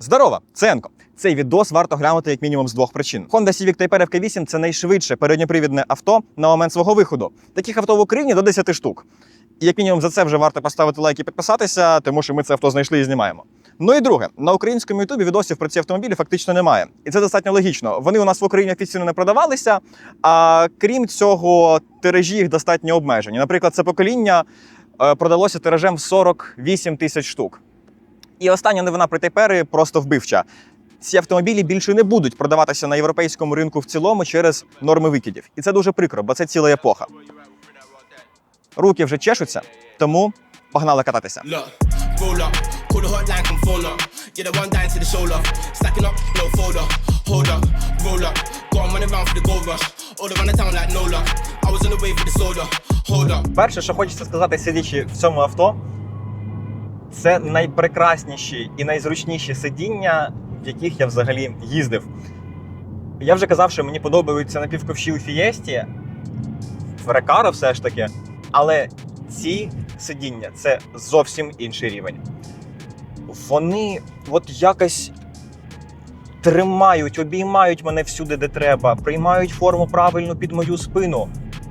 Здорово, це Енко. Цей відос варто глянути як мінімум з двох причин. Honda Civic Type R FK8 – це найшвидше передньопривідне авто на момент свого виходу. Таких авто в Україні до 10 штук. І як мінімум за це вже варто поставити лайк і підписатися, тому що ми це авто знайшли і знімаємо. Ну і друге, на українському ютубі відосів про ці автомобілі фактично немає. І це достатньо логічно. Вони у нас в Україні офіційно не продавалися. А крім цього, тиражі їх достатньо обмежені. Наприклад, це покоління е, продалося тиражем в 48 тисяч штук. І остання новина про тепери просто вбивча. Ці автомобілі більше не будуть продаватися на європейському ринку в цілому через норми викидів. І це дуже прикро, бо це ціла епоха. Руки вже чешуться, тому погнали кататися. Перше, що хочеться сказати, сидячи в цьому авто, це найпрекрасніші і найзручніші сидіння, в яких я взагалі їздив. Я вже казав, що мені подобаються напівковші у Фієсті, в Рекаро все ж таки. Але ці сидіння це зовсім інший рівень. Вони от якось тримають, обіймають мене всюди, де треба, приймають форму правильно під мою спину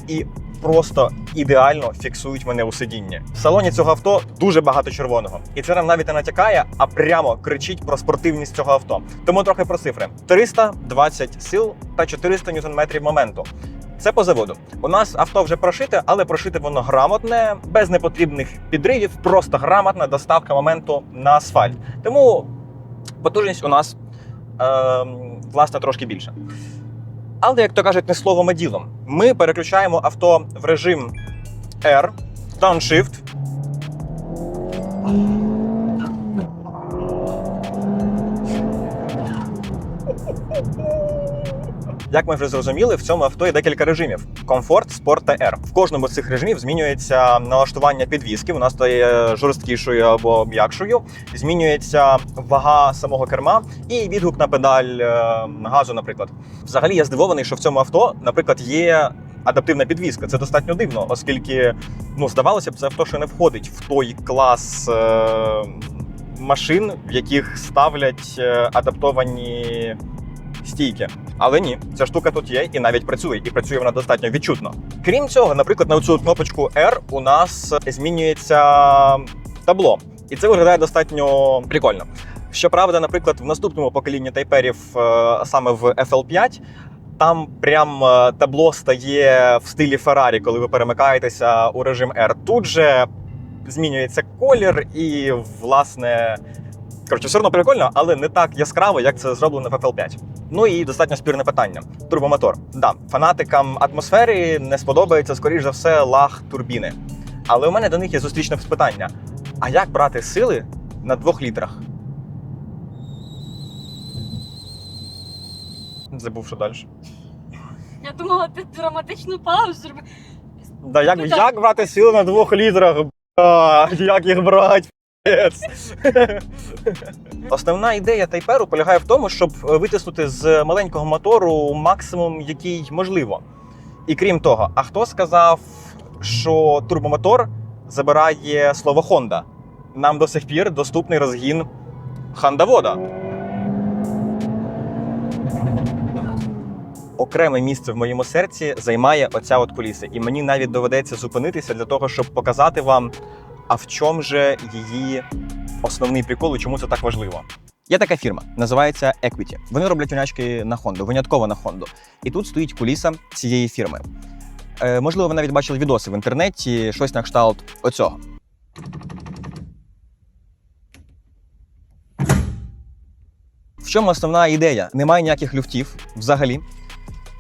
і просто ідеально фіксують мене у сидінні. В салоні цього авто дуже багато червоного, і це нам навіть не натякає, а прямо кричить про спортивність цього авто. Тому трохи про цифри: 320 сил та 400 ньютон-метрів моменту. Це по заводу. У нас авто вже прошите, але прошите воно грамотне, без непотрібних підривів, просто грамотна доставка моменту на асфальт. Тому потужність у нас е, власне трошки більша. Але, як то кажуть, не словом, а ділом. Ми переключаємо авто в режим R, Downshift. Як ми вже зрозуміли, в цьому авто є декілька режимів: комфорт, спорт та R. В кожному з цих режимів змінюється налаштування підвіски, вона стає жорсткішою або м'якшою. Змінюється вага самого керма і відгук на педаль е, газу, наприклад. Взагалі, я здивований, що в цьому авто, наприклад, є адаптивна підвіска. Це достатньо дивно, оскільки ну здавалося б, це авто ще не входить в той клас. Е- Машин, в яких ставлять е, адаптовані стійки. Але ні, ця штука тут є і навіть працює, і працює вона достатньо відчутно. Крім цього, наприклад, на цю кнопочку R у нас змінюється табло, і це виглядає достатньо прикольно. Щоправда, наприклад, в наступному поколінні тайперів, е, саме в FL5, там прям е, табло стає в стилі Ferrari, коли ви перемикаєтеся у режим R. Тут же змінюється колір, і, власне, коротше, все одно прикольно, але не так яскраво, як це зроблено в FL5. Ну і достатньо спірне питання. Турбомотор. Да, фанатикам атмосфери не сподобається, скоріш за все, лаг турбіни. Але у мене до них є зустрічне питання: а як брати сили на двох літрах? Забув, що далі. Я думала, ти драматичну паузу зробив. Да, як, Ну, як брати сили на двох літрах? Бля, як їх брати? Основна ідея тайперу полягає в тому, щоб витиснути з маленького мотору максимум, який можливо. І крім того, а хто сказав, що турбомотор забирає слово Honda? Нам до сих пір доступний розгін хандавода. Окреме місце в моєму серці займає оця от куліса. І мені навіть доведеться зупинитися для того, щоб показати вам, а в чому же її основний прикол і чому це так важливо. Є така фірма, називається Equity. Вони роблять унячки на Honda, винятково на Honda. І тут стоїть куліса цієї фірми. Е, можливо, ви навіть бачили відоси в інтернеті, щось на кшталт оцього. В чому основна ідея? Немає ніяких люфтів взагалі.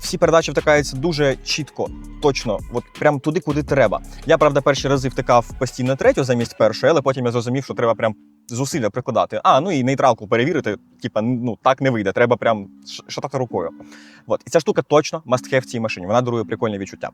Всі передачі втикаються дуже чітко, точно, от прям туди, куди треба. Я, правда, перші рази втикав постійно третю замість першої, але потім я зрозумів, що треба прям зусилля прикладати. А, ну і нейтралку перевірити, типа, ну так не вийде, треба прям шатати рукою. От. І ця штука точно must have в цій машині. Вона дарує прикольне відчуття.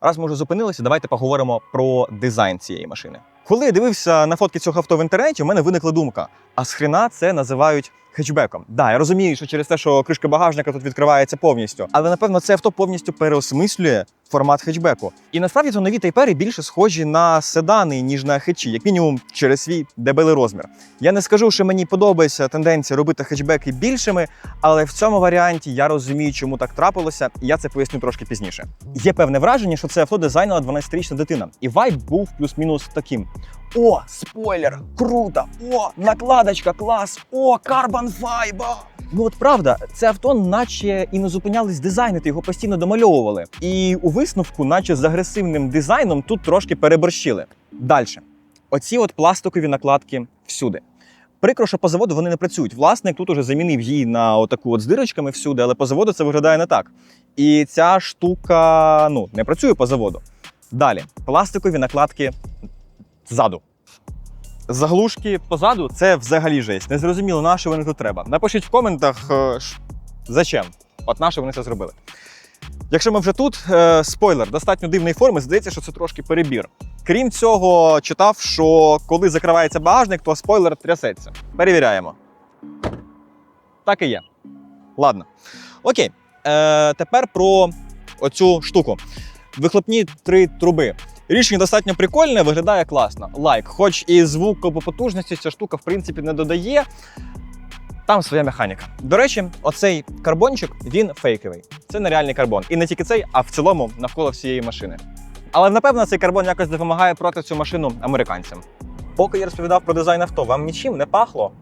Раз ми вже зупинилися, давайте поговоримо про дизайн цієї машини. Коли я дивився на фотки цього авто в інтернеті, у мене виникла думка: а з хрена це називають хетчбеком. Да, я розумію, що через те, що кришка багажника тут відкривається повністю, але напевно це авто повністю переосмислює формат хетчбеку. І насправді то нові тайпери більше схожі на седани, ніж на хетчі, як мінімум через свій дебелий розмір. Я не скажу, що мені подобається тенденція робити хетчбеки більшими, але в цьому варіанті я розумію, чому так трапилося, і я це поясню трошки пізніше. Є певне враження, що це авто дизайнила 12-річна дитина, і вайб був плюс-мінус таким. О, спойлер! Круто! О, накладочка, клас! О, карбон файба! Ну от правда, це авто, наче і не зупинялись дизайнити, його постійно домальовували. І у висновку, наче з агресивним дизайном, тут трошки переборщили. Далі. Оці от пластикові накладки всюди. Прикро, що по заводу вони не працюють. Власник тут уже замінив її на отаку от з дирочками всюди, але по заводу це виглядає не так. І ця штука ну, не працює по заводу. Далі, пластикові накладки ззаду. Заглушки позаду це взагалі жесть. Незрозуміло, на що вони тут треба. Напишіть в коментах, е, зачем. От на що вони це зробили. Якщо ми вже тут, е, спойлер, достатньо дивної форми, здається, що це трошки перебір. Крім цього, читав, що коли закривається багажник, то спойлер трясеться. Перевіряємо. Так і є. Ладно. Окей. Е, тепер про оцю штуку. Вихлопні три труби. Рішення достатньо прикольне, виглядає класно. Лайк, хоч і звуку по потужності ця штука, в принципі, не додає. Там своя механіка. До речі, оцей карбончик він фейковий. Це нереальний карбон. І не тільки цей, а в цілому навколо всієї машини. Але напевно цей карбон якось допомагає проти цю машину американцям. Поки я розповідав про дизайн авто, вам нічим не пахло.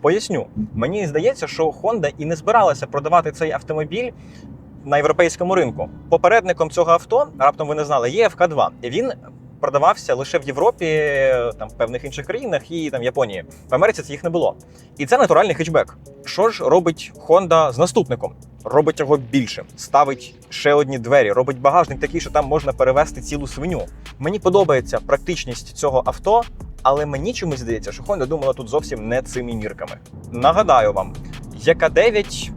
Поясню, мені здається, що Honda і не збиралася продавати цей автомобіль на європейському ринку. Попередником цього авто, раптом ви не знали, є FK2. Він продавався лише в Європі, там в певних інших країнах і там Японії. В Америці це їх не було. І це натуральний хетчбек. Що ж робить Honda з наступником? Робить його більшим, ставить ще одні двері, робить багажник такий, що там можна перевезти цілу свиню. Мені подобається практичність цього авто, але мені чомусь здається, що Honda думала тут зовсім не цими мірками. Нагадаю вам, ЯК-9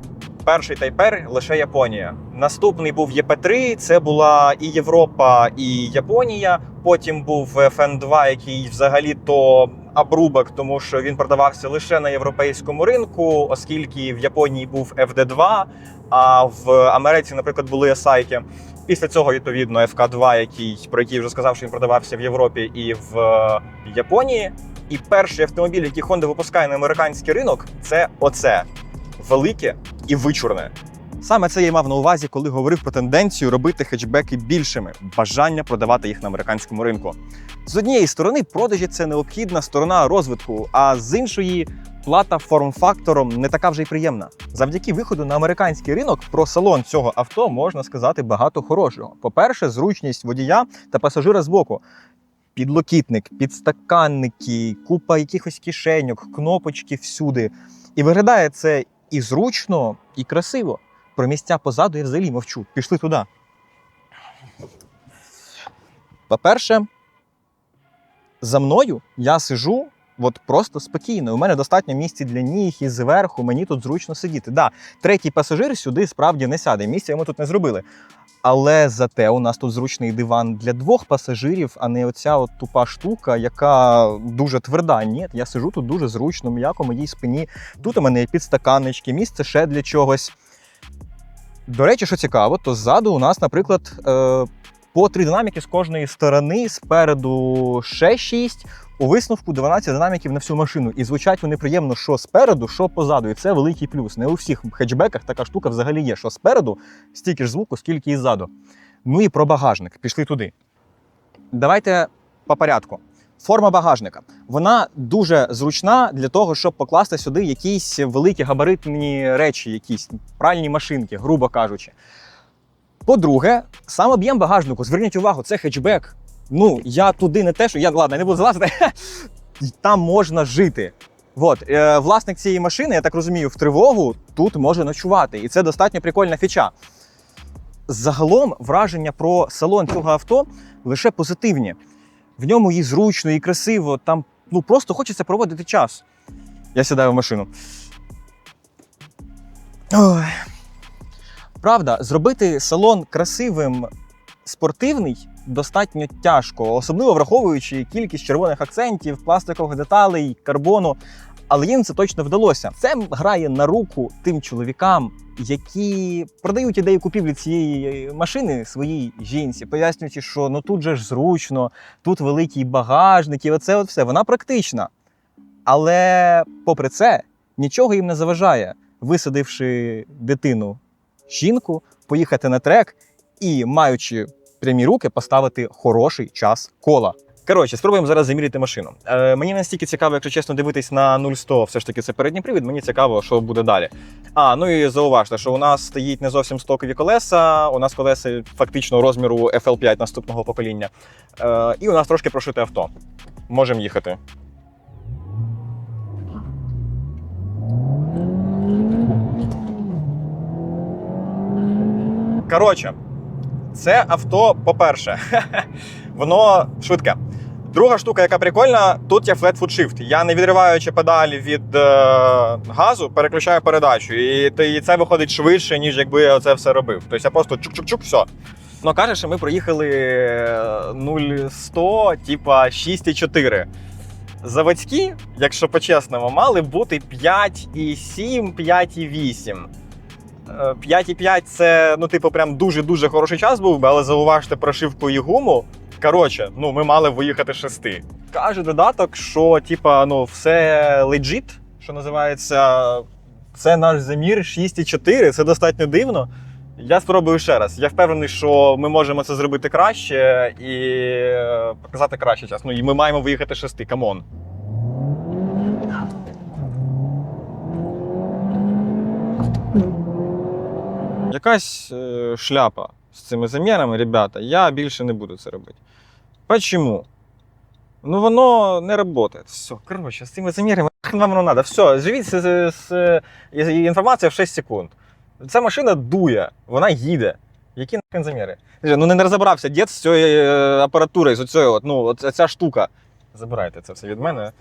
перший тайпер лише Японія. Наступний був ЄП3, це була і Європа, і Японія. Потім був FN2, який взагалі то обрубок, тому що він продавався лише на європейському ринку, оскільки в Японії був FD2, а в Америці, наприклад, були Асайки. Після цього, відповідно, FK2, який, про який вже сказав, що він продавався в Європі і в е, Японії. І перший автомобіль, який Honda випускає на американський ринок, це оце велике і вичурне. Саме це я мав на увазі, коли говорив про тенденцію робити хетчбеки більшими, бажання продавати їх на американському ринку. З однієї сторони, продажі це необхідна сторона розвитку, а з іншої плата форм-фактором не така вже й приємна. Завдяки виходу на американський ринок про салон цього авто можна сказати багато хорошого. По-перше, зручність водія та пасажира збоку. Підлокітник, підстаканники, купа якихось кишеньок, кнопочки всюди. І виглядає це і зручно, і красиво. Про місця позаду я взагалі мовчу. Пішли туди. По-перше, за мною я сижу от просто спокійно. У мене достатньо місця для ніг і зверху, мені тут зручно сидіти. Да, третій пасажир сюди справді не сяде. Місця йому тут не зробили. Але зате у нас тут зручний диван для двох пасажирів, а не оця от тупа штука, яка дуже тверда. Ні, я сижу тут дуже зручно, м'яко моїй спині. Тут у мене є підстаканнички, місце ще для чогось. До речі, що цікаво, то ззаду у нас, наприклад, е, по три динаміки з кожної сторони, спереду ще шість. У висновку 12 динаміків на всю машину. І звучать вони приємно, що спереду, що позаду. І це великий плюс. Не у всіх хетчбеках така штука взагалі є, що спереду стільки ж звуку, скільки і ззаду. Ну і про багажник. Пішли туди. Давайте по порядку. Форма багажника. Вона дуже зручна для того, щоб покласти сюди якісь великі габаритні речі, якісь пральні машинки, грубо кажучи. По-друге, сам об'єм багажнику, зверніть увагу, це хетчбек. Ну, я туди не те, що я ладно, не буду залазити. Там можна жити. От, е, власник цієї машини, я так розумію, в тривогу тут може ночувати. І це достатньо прикольна фіча. Загалом враження про салон цього авто лише позитивні. В ньому і зручно, і красиво. Там ну, просто хочеться проводити час. Я сідаю в машину. Ой. Правда, зробити салон красивим, спортивний достатньо тяжко, особливо враховуючи кількість червоних акцентів, пластикових деталей, карбону. Але їм це точно вдалося. Це грає на руку тим чоловікам, які продають ідею купівлі цієї машини своїй жінці, пояснюючи, що ну тут же ж зручно, тут великий багажник, і оце от все. Вона практична. Але попри це, нічого їм не заважає, висадивши дитину жінку, поїхати на трек і, маючи прямі руки, поставити хороший час кола. Коротше, спробуємо зараз заміряти машину. Е, мені настільки цікаво, якщо чесно, дивитись на 0-100, все ж таки це передній привід. Мені цікаво, що буде далі. А, ну і зауважте, що у нас стоїть не зовсім стокові колеса. У нас колеса фактично розміру FL5 наступного покоління. Е, і у нас трошки прошите авто. Можемо їхати. Коротше, це авто, по-перше, воно швидке. Друга штука, яка прикольна, тут є flat foot shift. Я не відриваючи педалі від е, газу, переключаю передачу. І, і це виходить швидше, ніж якби я це все робив. Тобто я просто чук-чук-чук, все. Ну каже, що ми проїхали 0-100, типа 6,4. Заводські, якщо по-чесному, мали бути 5,7, 5,8. Е, 5,5 це, ну, типу, прям дуже-дуже хороший час був, би, але зауважте прошивку і гуму. Коротше, ну ми мали виїхати шести. Каже додаток, що типа, ну, все легіт, що називається, це наш замір 6,4, це достатньо дивно. Я спробую ще раз. Я впевнений, що ми можемо це зробити краще і е, показати кращий час. Ну і ми маємо виїхати шести. Камон. Якась е, шляпа з цими замірами, ребята, я більше не буду це робити. Почему? Ну воно не працює. Все, коротше, з цими замірами вам воно треба. Все, живіть з, з, з, інформацією в 6 секунд. Ця машина дує, вона їде. Які нахрен заміри? Ну не розібрався дід з цією е, апаратурою, з от, ну, ця штука. Забирайте це все від мене.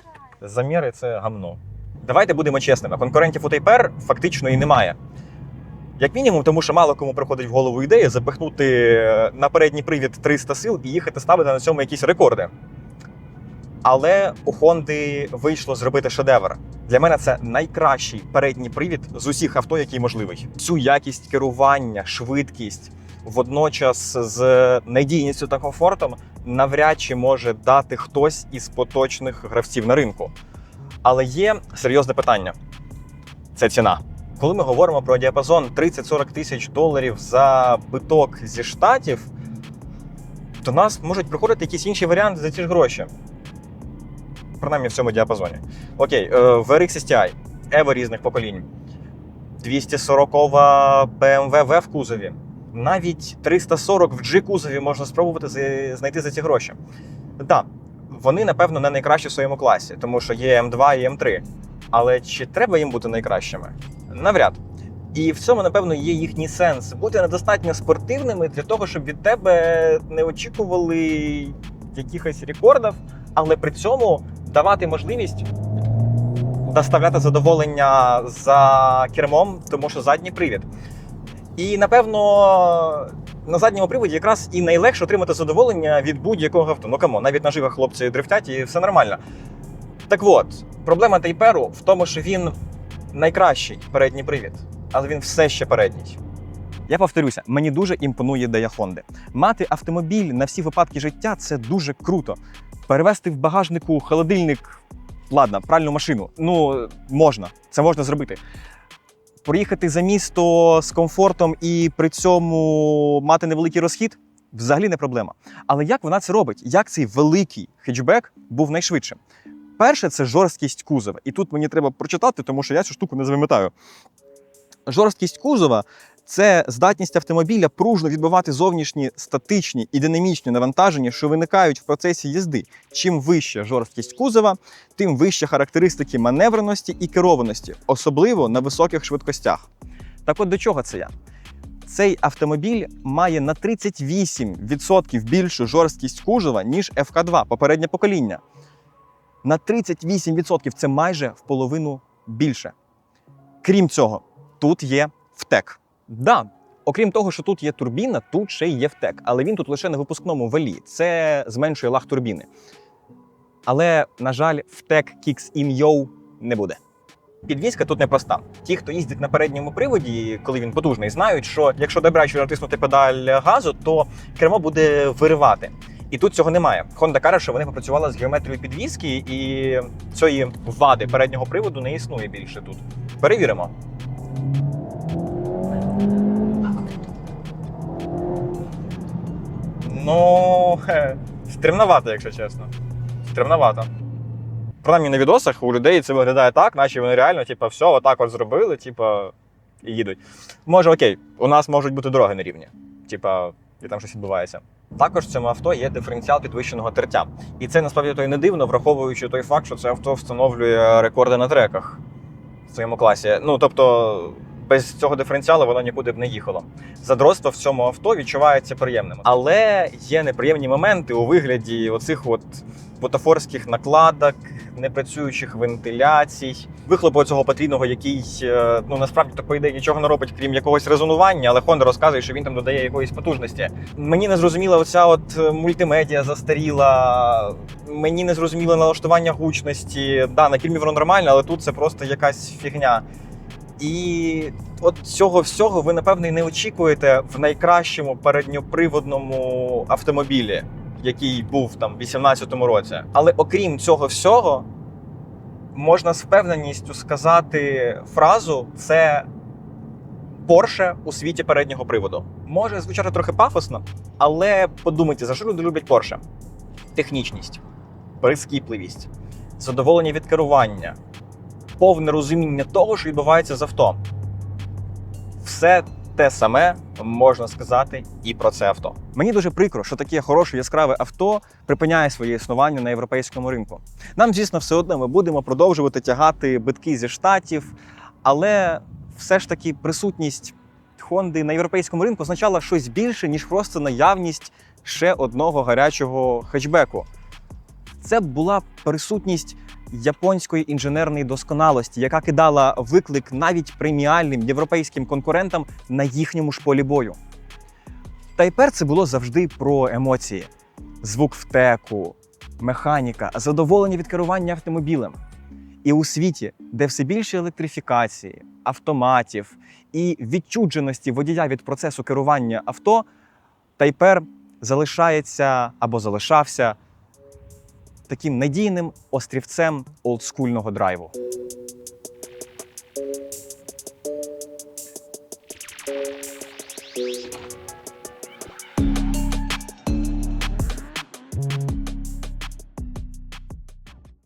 Заміри це гамно. Давайте будемо чесними. Конкурентів у Тайпер фактично і немає. Як мінімум, тому що мало кому приходить в голову ідея запихнути на передній привід 300 сил і їхати ставити на цьому якісь рекорди. Але у Хонди вийшло зробити шедевр. Для мене це найкращий передній привід з усіх авто, який можливий. Цю якість керування, швидкість водночас з надійністю та комфортом навряд чи може дати хтось із поточних гравців на ринку. Але є серйозне питання: це ціна. Коли ми говоримо про діапазон 30-40 тисяч доларів за биток зі штатів, до нас можуть приходити якісь інші варіанти за ті ж гроші. Принаймні в цьому діапазоні. Окей, е, VRX STI, Evo різних поколінь. 240 BMW V в кузові. Навіть 340 в G кузові можна спробувати знайти за ці гроші. Так, вони, напевно, не найкращі в своєму класі, тому що є М2 і М3. Але чи треба їм бути найкращими? Навряд. І в цьому, напевно, є їхній сенс бути недостатньо спортивними для того, щоб від тебе не очікували якихось рекордів, але при цьому давати можливість доставляти задоволення за кермом, тому що задній привід. І напевно на задньому приводі якраз і найлегше отримати задоволення від будь-якого авто. Ну камон, навіть на живах хлопці дрифтять і все нормально. Так от, проблема Тайперу в тому, що він найкращий передній привід, але він все ще передній. Я повторюся, мені дуже імпонує ідея Хонди. Мати автомобіль на всі випадки життя це дуже круто. Перевести в багажнику холодильник, ладно, пральну машину. Ну, можна, це можна зробити. Проїхати за місто з комфортом і при цьому мати невеликий розхід взагалі не проблема. Але як вона це робить? Як цей великий хетчбек був найшвидшим? Перше, це жорсткість кузова. І тут мені треба прочитати, тому що я цю штуку не запам'ятаю. Жорсткість кузова це здатність автомобіля пружно відбивати зовнішні статичні і динамічні навантаження, що виникають в процесі їзди. Чим вища жорсткість кузова, тим вищі характеристики маневреності і керованості, особливо на високих швидкостях. Так от до чого це я? Цей автомобіль має на 38% більшу жорсткість кузова, ніж FK2, попереднє покоління. На 38% це майже в половину більше. Крім цього, тут є втек. Да, окрім того, що тут є турбіна, тут ще є втек, але він тут лише на випускному валі. Це зменшує лаг турбіни. Але, на жаль, втек Kicks In Yo не буде. Підвізка тут непроста. Ті, хто їздить на передньому приводі, коли він потужний, знають, що якщо добряче натиснути педаль газу, то кермо буде виривати. І тут цього немає. Honda каже, що вони попрацювали з геометрією підвіски, і цієї вади переднього приводу не існує більше тут. Перевіримо. Ну, хе, якщо чесно. Стремновато. Принаймні на відосах у людей це виглядає так, наче вони реально, типу, все, отак от зробили, типу, і їдуть. Може, окей, у нас можуть бути дороги на рівні. Типа, і там щось відбувається. Також в цьому авто є диференціал підвищеного тертя. І це насправді то й не дивно, враховуючи той факт, що це авто встановлює рекорди на треках в своєму класі. Ну тобто, без цього диференціалу воно нікуди б не їхало. Задротство в цьому авто відчувається приємним. Але є неприємні моменти у вигляді оцих от бутафорських накладок, непрацюючих вентиляцій, вихлопу цього потрійного, який е, ну насправді то по ідеї нічого не робить, крім якогось резонування, але Honda розказує, що він там додає якоїсь потужності. Мені не зрозуміла оця от е, мультимедіа застаріла. Мені не зрозуміло налаштування гучності. Да, на фільмі воно нормально, але тут це просто якась фігня. І от цього всього ви, напевне, не очікуєте в найкращому передньоприводному автомобілі, який був там в 18-му році. Але окрім цього всього, можна з впевненістю сказати фразу: це Porsche у світі переднього приводу. Може звучати трохи пафосно, але подумайте, за що люди люблять Porsche? Технічність, прискіпливість, задоволення від керування, повне розуміння того, що відбувається з авто. Все те саме можна сказати і про це авто. Мені дуже прикро, що таке хороше яскраве авто припиняє своє існування на європейському ринку. Нам, звісно, все одно ми будемо продовжувати тягати битки зі штатів, але все ж таки присутність Хонди на європейському ринку означала щось більше, ніж просто наявність ще одного гарячого хетчбеку. Це була присутність японської інженерної досконалості, яка кидала виклик навіть преміальним європейським конкурентам на їхньому ж полі бою. Тайпер це було завжди про емоції: звук втеку, механіка, задоволення від керування автомобілем. І у світі, де все більше електрифікації, автоматів і відчудженості водія від процесу керування авто, Тайпер залишається або залишався таким надійним острівцем олдскульного драйву.